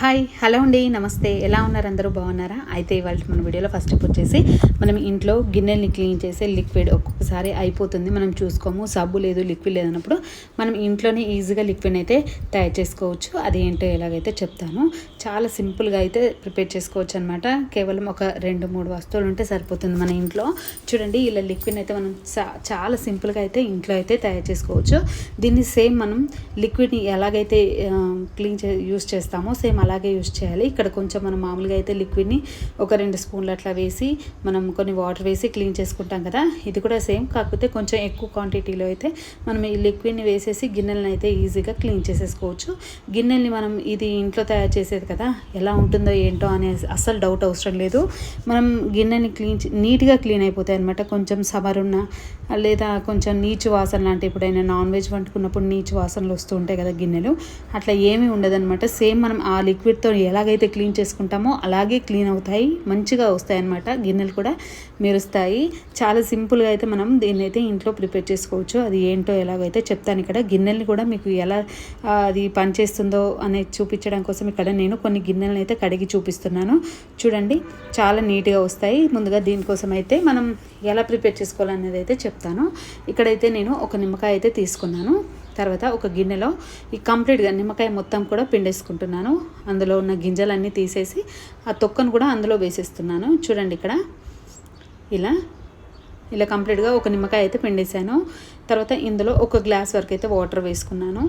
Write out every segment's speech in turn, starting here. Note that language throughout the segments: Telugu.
హాయ్ హలో అండి నమస్తే. ఎలా ఉన్నారు? అందరూ బాగున్నారా? అయితే ఇవాళ మన వీడియోలో ఫస్ట్ వచ్చేసి మనం ఇంట్లో గిన్నెల్ని క్లీన్ చేసే లిక్విడ్ ఒక్కొక్కసారి అయిపోతుంది. మనం చూసుకోము సబ్బు లేదు లిక్విడ్ లేదన్నప్పుడు మనం ఇంట్లోనే ఈజీగా లిక్విడ్ అయితే తయారు చేసుకోవచ్చు. అది ఏంటో ఎలాగైతే చెప్తాను. చాలా సింపుల్గా అయితే ప్రిపేర్ చేసుకోవచ్చు అనమాట కేవలం ఒక రెండు మూడు వస్తువులు ఉంటే సరిపోతుంది మన ఇంట్లో. చూడండి ఇలా లిక్విడ్ అయితే మనం చాలా సింపుల్గా అయితే ఇంట్లో అయితే తయారు చేసుకోవచ్చు. దీన్ని సేమ్ మనం లిక్విడ్ని ఎలాగైతే క్లీన్ చే యూస్ చేస్తామో సేమ్ అలాగే యూస్ చేయాలి. ఇక్కడ కొంచెం మనం మామూలుగా అయితే లిక్విడ్ని ఒక రెండు స్పూన్లు అట్లా వేసి మనం కొన్ని వాటర్ వేసి క్లీన్ చేసుకుంటాం కదా. ఇది కూడా సేమ్. కాకపోతే కొంచెం ఎక్కువ క్వాంటిటీలో అయితే మనం ఈ లిక్విడ్ని వేసేసి గిన్నెలను అయితే ఈజీగా క్లీన్ చేసేసుకోవచ్చు. గిన్నెల్ని మనం ఇది ఇంట్లో తయారు చేసేది కదా ఎలా ఉంటుందో ఏంటో అనే అస్సలు డౌట్ అవసరం లేదు. మనం గిన్నెని క్లీన్ నీట్గా క్లీన్ అయిపోతాయి అనమాట కొంచెం సబరున్న లేదా కొంచెం నీచు వాసన లాంటి ఎప్పుడైనా నాన్ వెజ్ వండుకున్నప్పుడు నీచు వాసనలు వస్తూ ఉంటాయి కదా గిన్నెలు. అట్లా ఏమీ ఉండదన్నమాట. సేమ్ మనం ఆ లిక్విడ్తో ఎలాగైతే క్లీన్ చేసుకుంటామో అలాగే క్లీన్ అవుతాయి మంచిగా వస్తాయి అన్నమాట గిన్నెలు కూడా మెరుస్తాయి. చాలా సింపుల్గా అయితే మనం దీన్ని అయితే ఇంట్లో ప్రిపేర్ చేసుకోవచ్చు. అది ఏంటో ఎలాగైతే చెప్తాను ఇక్కడ. గిన్నెల్ని కూడా మీకు ఎలా అది పనిచేస్తుందో అనేది చూపించడం కోసం ఇక్కడ నేను కొన్ని గిన్నెలను అయితే కడిగి చూపిస్తున్నాను. చూడండి చాలా నీట్గా వస్తాయి. ముందుగా దీనికోసం అయితే మనం ఎలా ప్రిపేర్ చేసుకోవాలనేది అయితే చెప్తాను. ఇక్కడైతే నేను ఒక నిమ్మకాయ అయితే తీసుకున్నాను. తర్వాత ఒక గిన్నెలో ఈ కంప్లీట్గా నిమ్మకాయ మొత్తం కూడా పిండేసుకుంటున్నాను. అందులో ఉన్న గింజలన్నీ తీసేసి ఆ తొక్కను కూడా అందులో వేసేస్తున్నాను. చూడండి ఇక్కడ. ఇలా ఇలా కంప్లీట్గా ఒక నిమ్మకాయ అయితే పిండేశాను. తర్వాత ఇందులో ఒక గ్లాస్ వరకు అయితే వాటర్ వేసుకున్నాను.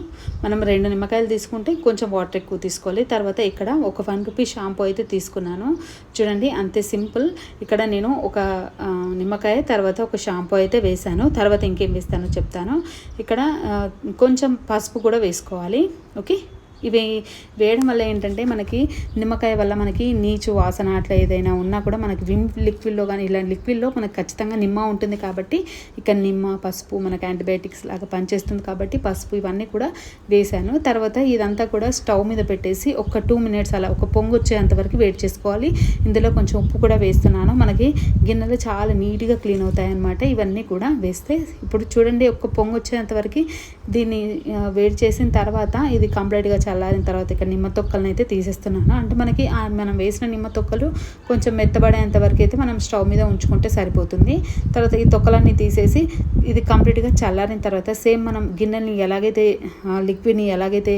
మనం రెండు నిమ్మకాయలు తీసుకుంటే కొంచెం వాటర్ ఎక్కువ తీసుకోవాలి. తర్వాత ఇక్కడ ఒక వన్ రూపీ షాంపూ అయితే తీసుకున్నాను. చూడండి అంతే సింపుల్. ఇక్కడ నేను ఒక నిమ్మకాయ తర్వాత ఒక షాంపూ అయితే వేశాను. తర్వాత ఇంకేం వేస్తానో చెప్తాను. ఇక్కడ కొంచెం పసుపు కూడా వేసుకోవాలి. ఓకే? ఇవి వేయడం వల్ల ఏంటంటే మనకి నిమ్మకాయ వల్ల మనకి నీచు వాసన అట్లా ఏదైనా ఉన్నా కూడా మనకి విమ్ లిక్విడ్లో కానీ ఇలా లిక్విడ్లో మనకు ఖచ్చితంగా నిమ్మ ఉంటుంది కాబట్టి ఇక్కడ నిమ్మ పసుపు మనకి యాంటీబయాటిక్స్ లాగా పనిచేస్తుంది కాబట్టి పసుపు ఇవన్నీ కూడా వేసాను తర్వాత ఇదంతా కూడా స్టవ్ మీద పెట్టేసి ఒక టూ మినిట్స్ అలా ఒక పొంగు వచ్చేంత వరకు వెయిట్ చేసుకోవాలి. ఇందులో కొంచెం ఉప్పు కూడా వేస్తున్నాను. మనకి గిన్నెలు చాలా నీట్గా క్లీన్ అవుతాయి అన్నమాట ఇవన్నీ కూడా వేస్తే ఇప్పుడు చూడండి ఒక పొంగు వచ్చేంత వరకు దీన్ని వేడి చేసిన తర్వాత ఇది కంప్లీట్గా చల్లారిన తర్వాత ఇక్కడ నిమ్మ తొక్కలను అయితే తీసేస్తున్నాను. అంటే మనకి మనం వేసిన నిమ్మ తొక్కలు కొంచెం మెత్తబడేంత వరకు అయితే మనం స్టవ్ మీద ఉంచుకుంటే సరిపోతుంది. తర్వాత ఈ తొక్కలన్నీ తీసేసి ఇది కంప్లీట్గా చల్లారిన తర్వాత సేమ్ మనం గిన్నెని ఎలాగైతే లిక్విడ్ని ఎలాగైతే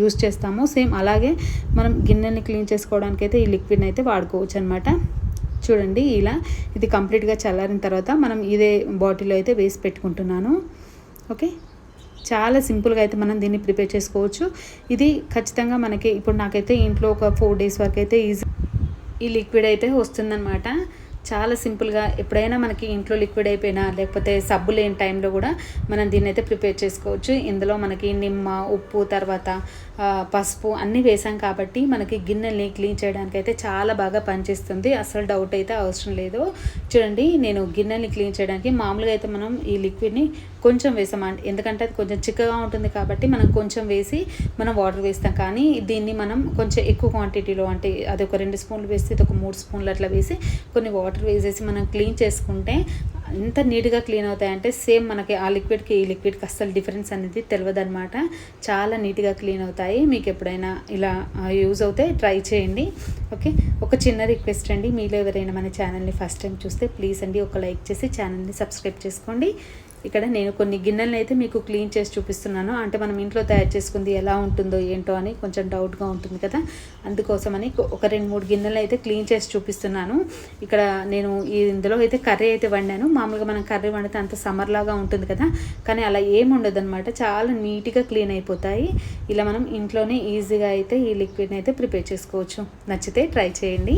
యూస్ చేస్తామో సేమ్ అలాగే మనం గిన్నెని క్లీన్ చేసుకోవడానికి అయితే ఈ లిక్విడ్ని అయితే వాడుకోవచ్చు అనమాట చూడండి ఇలా ఇది కంప్లీట్గా చల్లారిన తర్వాత మనం ఇదే బాటిల్లో అయితే వేసి పెట్టుకుంటున్నాను. ఓకే? చాలా సింపుల్గా అయితే మనం దీన్ని ప్రిపేర్ చేసుకోవచ్చు. ఇది ఖచ్చితంగా మనకి ఇప్పుడు నాకైతే ఇంట్లో ఒక ఫోర్ డేస్ వరకు అయితే ఈజీ ఈ లిక్విడ్ అయితే వస్తుందన్నమాట. చాలా సింపుల్గా ఎప్పుడైనా మనకి ఇంట్లో లిక్విడ్ అయిపోయినా లేకపోతే సబ్బు లేని టైంలో కూడా మనం దీన్ని అయితే ప్రిపేర్ చేసుకోవచ్చు. ఇందులో మనకి నిమ్మ ఉప్పు తర్వాత పసుపు అన్నీ వేసాం కాబట్టి మనకి గిన్నెల్ని క్లీన్ చేయడానికి అయితే చాలా బాగా పనిచేస్తుంది. అసలు డౌట్ అయితే అవసరం లేదు. చూడండి నేను గిన్నెల్ని క్లీన్ చేయడానికి మామూలుగా అయితే మనం ఈ లిక్విడ్ని కొంచెం వేసాం ఎందుకంటే అది కొంచెం చిక్కగా ఉంటుంది కాబట్టి మనం కొంచెం వేసి మనం వాటర్ వేస్తాం. కానీ దీన్ని మనం కొంచెం ఎక్కువ క్వాంటిటీలో అంటే అది ఒక రెండు స్పూన్లు వేస్తే ఇది ఒక మూడు స్పూన్లు అట్లా వేసి కొన్ని వాటర్ వాటర్ వేసేసి మనం క్లీన్ చేసుకుంటే ఎంత నీట్గా క్లీన్ అవుతాయంటే సేమ్ మనకి ఆ లిక్విడ్కి ఈ లిక్విడ్కి అస్సలు డిఫరెన్స్ అనేది తెలియదు అనమాట చాలా నీట్గా క్లీన్ అవుతాయి. మీకు ఎప్పుడైనా ఇలా యూజ్ అవుతే ట్రై చేయండి. ఓకే? ఒక చిన్న రిక్వెస్ట్ అండి. మీలో ఎవరైనా మన ఛానల్ని ఫస్ట్ టైం చూస్తే ప్లీజ్ అండి ఒక లైక్ చేసి ఛానల్ని సబ్స్క్రైబ్ చేసుకోండి. ఇక్కడ నేను కొన్ని గిన్నెలను అయితే మీకు క్లీన్ చేసి చూపిస్తున్నాను. అంటే మనం ఇంట్లో తయారు చేసుకుంది ఎలా ఉంటుందో ఏంటో అని కొంచెం డౌట్గా ఉంటుంది కదా. అందుకోసమని ఒక రెండు మూడు గిన్నెలు అయితే క్లీన్ చేసి చూపిస్తున్నాను. ఇక్కడ నేను ఈ ఇందులో అయితే కర్రీ అయితే వండాను. మామూలుగా మనం కర్రీ వండితే అంత సమ్మర్ లాగా ఉంటుంది కదా. కానీ అలా ఏముండదు అనమాట చాలా నీట్గా క్లీన్ అయిపోతాయి. ఇలా మనం ఇంట్లోనే ఈజీగా అయితే ఈ లిక్విడ్ని అయితే ప్రిపేర్ చేసుకోవచ్చు. నచ్చితే ట్రై చేయండి.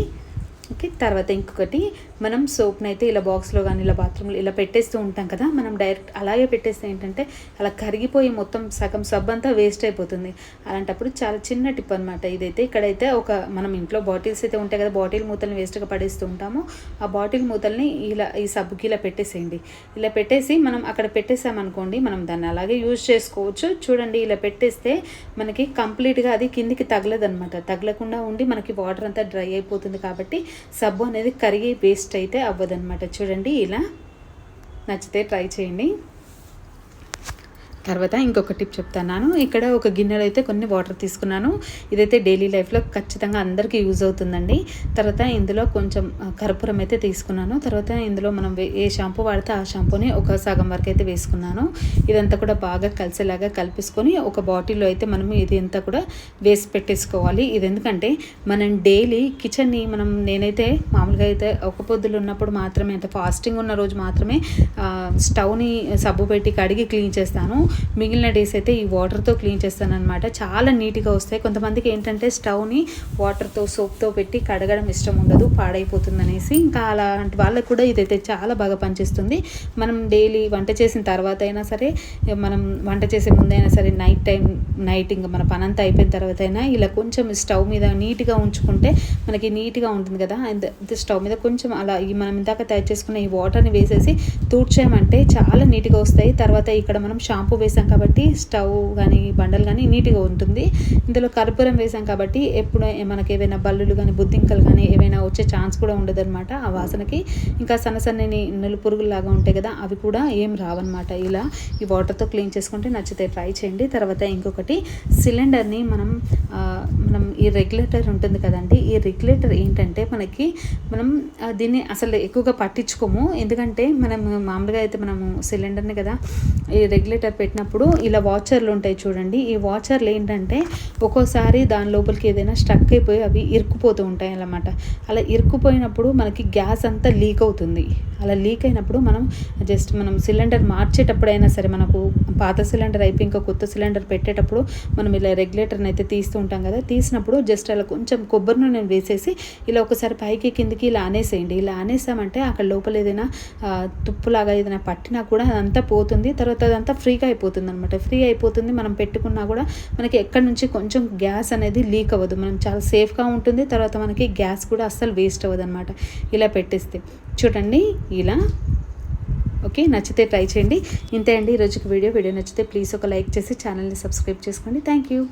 ఓకే తర్వాత ఇంకొకటి మనం సోప్ని అయితే ఇలా బాక్స్లో కానీ ఇలా బాత్రూమ్లో ఇలా పెట్టేస్తూ ఉంటాం కదా మనం డైరెక్ట్ అలాగే పెట్టేస్తే ఏంటంటే అలా కరిగిపోయి మొత్తం సగం సబ్ అంతా వేస్ట్ అయిపోతుంది. అలాంటప్పుడు చాలా చిన్న టిప్ అనమాట ఇదైతే. ఇక్కడైతే ఒక మనం ఇంట్లో బాటిల్స్ అయితే ఉంటాయి కదా బాటిల్ మూతల్ని వేస్ట్గా పడేస్తూ ఉంటాము. ఆ బాటిల్ మూతల్ని ఇలా ఈ సబ్బుకి ఇలా పెట్టేసేయండి. ఇలా పెట్టేసి మనం అక్కడ పెట్టేసామనుకోండి మనం దాన్ని అలాగే యూజ్ చేసుకోవచ్చు. చూడండి ఇలా పెట్టేస్తే మనకి కంప్లీట్గా అది కిందికి తగలదనమాట తగలకుండా ఉండి మనకి వాటర్ అంతా డ్రై అయిపోతుంది కాబట్టి సబ్బు అనేది కరిగి పేస్ట్ అయితే అవ్వదన్నమాట. చూడండి ఇలా నచ్చితే ట్రై చేయండి. తర్వాత ఇంకొక టిప్ చెప్తాను ఇక్కడ ఒక గిన్నెలో అయితే కొన్ని వాటర్ తీసుకున్నాను. ఇదైతే డైలీ లైఫ్లో ఖచ్చితంగా అందరికీ యూజ్ అవుతుందండి. తర్వాత ఇందులో కొంచెం కర్పూరం అయితే తీసుకున్నాను. తర్వాత ఇందులో మనం వే- ఏ షాంపూ వాడితే ఆ షాంపూని ఒక సగం వరకు అయితే వేసుకున్నాను. ఇదంతా కూడా బాగా కలిసేలాగా కలిపేసుకొని ఒక బాటిల్లో అయితే మనం ఇది అంతా కూడా వేసి పెట్టేసుకోవాలి. ఇది ఎందుకంటే మనం డైలీ కిచెన్ని మనం నేనైతే మామూలుగా అయితే ఒక పొద్దులు ఉన్నప్పుడు మాత్రమే అంటే ఫాస్టింగ్ ఉన్న రోజు మాత్రమే స్టవ్ని సబ్బు పెట్టి కడిగి క్లీన్ చేస్తాను. మిగిలిన డేస్ అయితే ఈ వాటర్తో క్లీన్ చేస్తాను అనమాట చాలా నీట్గా వస్తాయి. కొంతమందికి ఏంటంటే స్టవ్ని వాటర్తో సోప్తో పెట్టి కడగడం ఇష్టం ఉండదు పాడైపోతుంది అనేసి ఇంకా అలాంటి వాళ్ళకి కూడా ఇదైతే చాలా బాగా పనిచేస్తుంది. మనం డైలీ వంట చేసిన తర్వాత అయినా సరే మనం వంట చేసే ముందైనా సరే నైట్ టైం నైట్ ఇంకా మన పనంతా అయిపోయిన తర్వాత అయినా ఇలా కొంచెం స్టవ్ మీద నీట్గా ఉంచుకుంటే మనకి నీట్గా ఉంటుంది కదా. అండ్ స్టవ్ మీద కొంచెం అలా ఈ మనం ఇందాక తయారు చేసుకున్న ఈ వాటర్ని వేసేసి తూడ్చేయమంటే చాలా నీట్గా వస్తాయి. తర్వాత ఇక్కడ మనం షాంపూ వేసాం కాబట్టి స్టవ్ కానీ బండలు కానీ నీట్గా ఉంటుంది. ఇందులో కర్పూరం వేసాం కాబట్టి ఎప్పుడు మనకి ఏవైనా బల్లులు కానీ బుద్ధింకలు కానీ ఏవైనా వచ్చే ఛాన్స్ కూడా ఉండదు అనమాట ఆ వాసనకి. ఇంకా సన్న సన్నని నులు పురుగులాగా ఉంటాయి కదా అవి కూడా ఏం రావన్నమాట ఇలా. ఈ వాటర్తో క్లీన్ చేసుకుంటే నచ్చితే ట్రై చేయండి. తర్వాత ఇంకొకటి సిలిండర్ని మనం మనం ఈ రెగ్యులేటర్ ఉంటుంది కదండి ఈ రెగ్యులేటర్ ఏంటంటే మనకి మనం దీన్ని అసలు ఎక్కువగా పట్టించుకోము. ఎందుకంటే మనం మామూలుగా అయితే మనము సిలిండర్ని కదా ఈ రెగ్యులేటర్ పెట్టినప్పుడు ఇలా వాచర్లు ఉంటాయి చూడండి. ఈ వాచర్లు ఏంటంటే ఒక్కోసారి దాని లోపలికి ఏదైనా స్ట్రక్ అయిపోయి అవి ఇరుక్కుపోతూ ఉంటాయి అన్నమాట అలా ఇరుక్కుపోయినప్పుడు మనకి గ్యాస్ అంతా లీక్ అవుతుంది. అలా లీక్ అయినప్పుడు మనం జస్ట్ మనం సిలిండర్ మార్చేటప్పుడైనా సరే మనకు పాత సిలిండర్ అయిపోయి ఇంకా కొత్త సిలిండర్ పెట్టేటప్పుడు మనం ఇలా రెగ్యులేటర్ని అయితే తీస్తూ ఉంటాం కదా తీసినప్పుడు జస్ట్ అలా కొంచెం కొబ్బరి నూనెను వేసేసి ఇలా ఒకసారి పైకి కిందికి ఇలా అనేసేయండి. ఇలా అనేసామంటే అక్కడ లోపల ఏదైనా తుప్పులాగా ఏదైనా పట్టినా కూడా అదంతా పోతుంది. తర్వాత అదంతా ఫ్రీగా అయిపోతుంది అనమాట ఫ్రీ అయిపోతుంది. మనం పెట్టుకున్నా కూడా మనకి ఎక్కడి నుంచి కొంచెం గ్యాస్ అనేది లీక్ అవ్వదు. మనం చాలా సేఫ్గా ఉంటుంది. తర్వాత మనకి గ్యాస్ కూడా అస్సలు వేస్ట్ అవ్వదు అనమాట ఇలా పెట్టేస్తే. చూడండి ఇలా. ఓకే నచ్చితే ట్రై చేయండి. ఇంతే అండి ఈరోజుకి వీడియో. వీడియో నచ్చితే ప్లీజ్ ఒక లైక్ చేసి ఛానల్ని సబ్స్క్రైబ్ చేసుకోండి. Thank you.